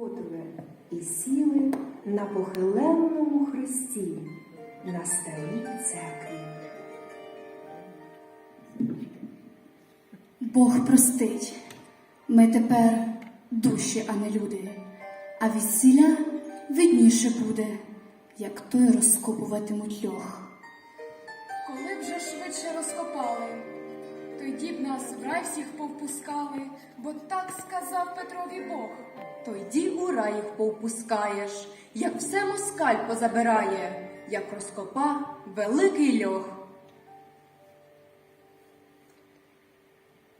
Подве і сіли на похиленному хресті на старій церкві. Бог простить, ми тепер душі, а не люди, а весілля видніше буде, як той розкопуватимуть льох. Тоді б нас в рай всіх повпускали, бо так сказав Петрові Бог. Тоді у рай їх повпускаєш, як все москаль позабирає, як розкопа великий льох.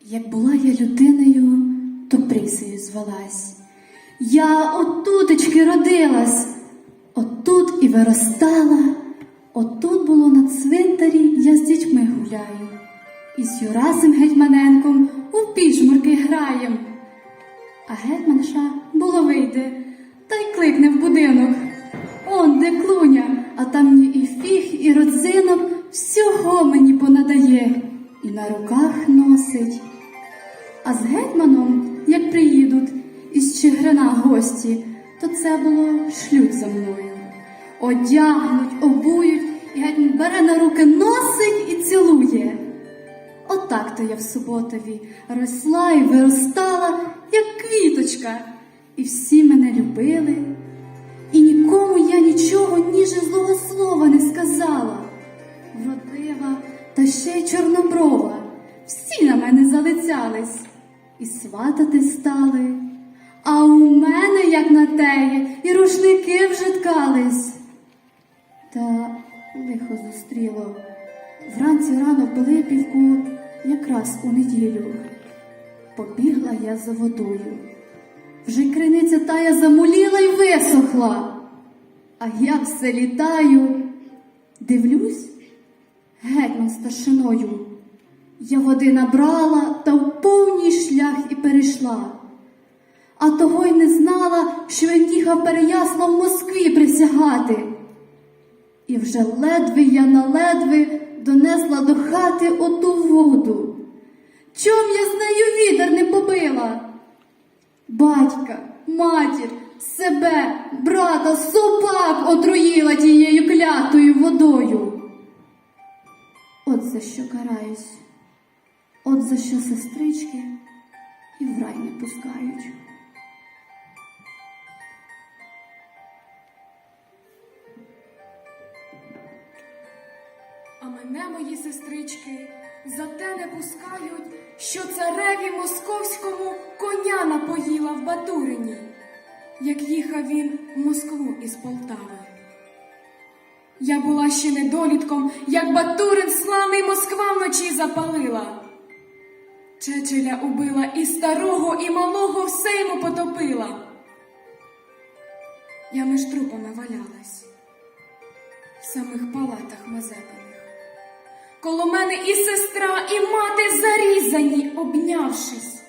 Як була я людиною, то присею звалась. Я отутечки родилась, отут і виростала, отут було на цвинтарі, я з дітьми гуляю. І з Юрасем Гетьманенком у пішмурки граєм. А гетьманша було вийде, та й кликне в будинок. Он де клуня, а там мені і фіг, і родзинок всього мені понадає, і на руках носить. А з гетьманом, як приїдуть із Чигирина гості, то це було шлють за мною. Одягнуть, обують, і гетьман бере на руки, носить і цілує. Отак то я в суботові росла і виростала, як квіточка, і всі мене любили, і нікому я нічого ніже злого слова не сказала. Вродлива та ще й чорноброва, всі на мене залицялись і сватати стали. А у мене, як на теє, і рушники вже ткались. Та лихо зустріло. Вранці рано в Пилипівку, якраз у неділю, побігла я за водою. Вже криниця тая замуліла й висохла, а я все літаю. Дивлюсь, гетьман старшиною. Я води набрала та в повній шлях і перейшла. А того й не знала, що він їхав переяслав в Москві присягати. І вже ледве я на ледве донесла до хати оту воду. Чом я з нею вітер не побила? Батька, матір, себе, брата, собак отруїла тією клятою водою. От за що караюсь, от за що сестрички і в рай не пускають. Мої сестрички за те не пускають, що цареві московському коня напоїла в Батурині, як їхав він в Москву із Полтави. Я була ще недолітком, як Батурин славний Москва вночі запалила. Чечеля убила і старого, і малого все йому потопила. Я між трупами валялась в самих палатах мазепаних. Коло мене і сестра, і мати зарізані, обнявшись,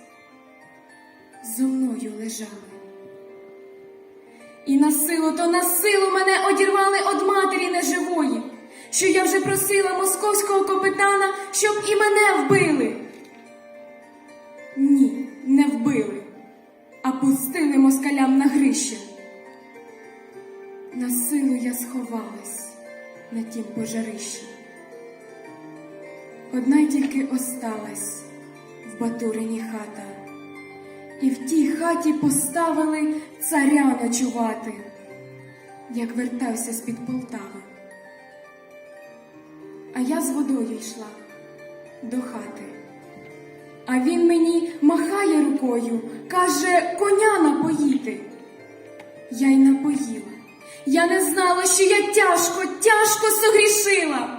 зо мною лежали. І на силу, то на силу мене одірвали од матері неживої, що я вже просила московського капитана, щоб і мене вбили. Ні, не вбили, а пустили москалям на грище. На силу я сховалась на тім пожарищі. Одна тільки осталась в Батурині хата, і в тій хаті поставили царя ночувати, як вертався з-під Полтави. А я з водою йшла до хати. А він мені махає рукою, каже, коня напоїти. Я й напоїла. Я не знала, що я тяжко, тяжко согрішила.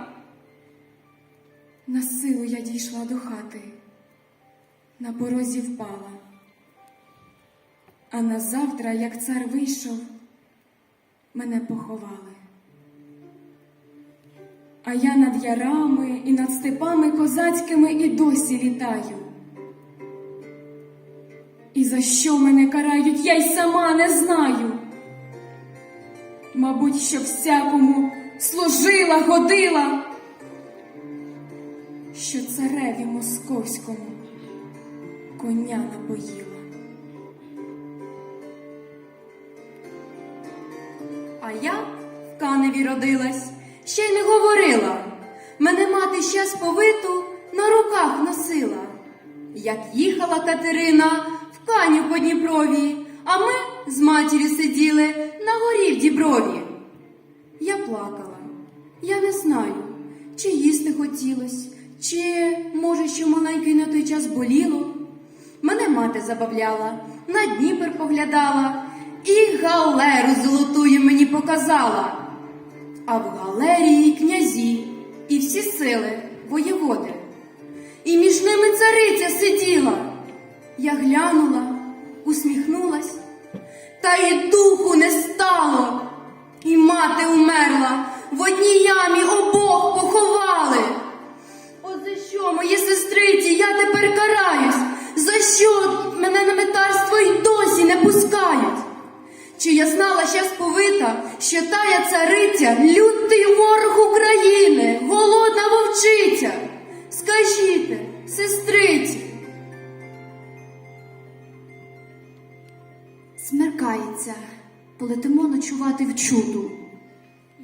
На силу я дійшла до хати, на порозі впала. А на завтра, як цар вийшов, мене поховали. А я над ярами і над степами козацькими і досі літаю. І за що мене карають, я й сама не знаю. Мабуть, що всякому служила, годила цареві московському коня напоїла. А я в каневі родилась, ще й не говорила. Мене мати ще сповиту на руках носила. Як їхала Катерина в каню по Дніпрові, а ми з матір'ю сиділи на горі в Діброві. Я плакала. Я не знаю, чи їсти хотілось, чи, може, що маленький на той час боліло. Мене мати забавляла, на Дніпер поглядала і галеру золотую мені показала. А в галерії князі і всі сили воєводи. І між ними цариця сиділа. Я глянула, усміхнулась, та й духу не стало. І мати умерла, в одній я знала ще сповита, що тая цариця лютий ворог України, голодна вовчиця? Скажіть, сестриці, Смеркається, полетимо ночувати в чуду.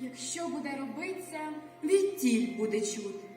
Якщо буде робиться, відтіль буде чути.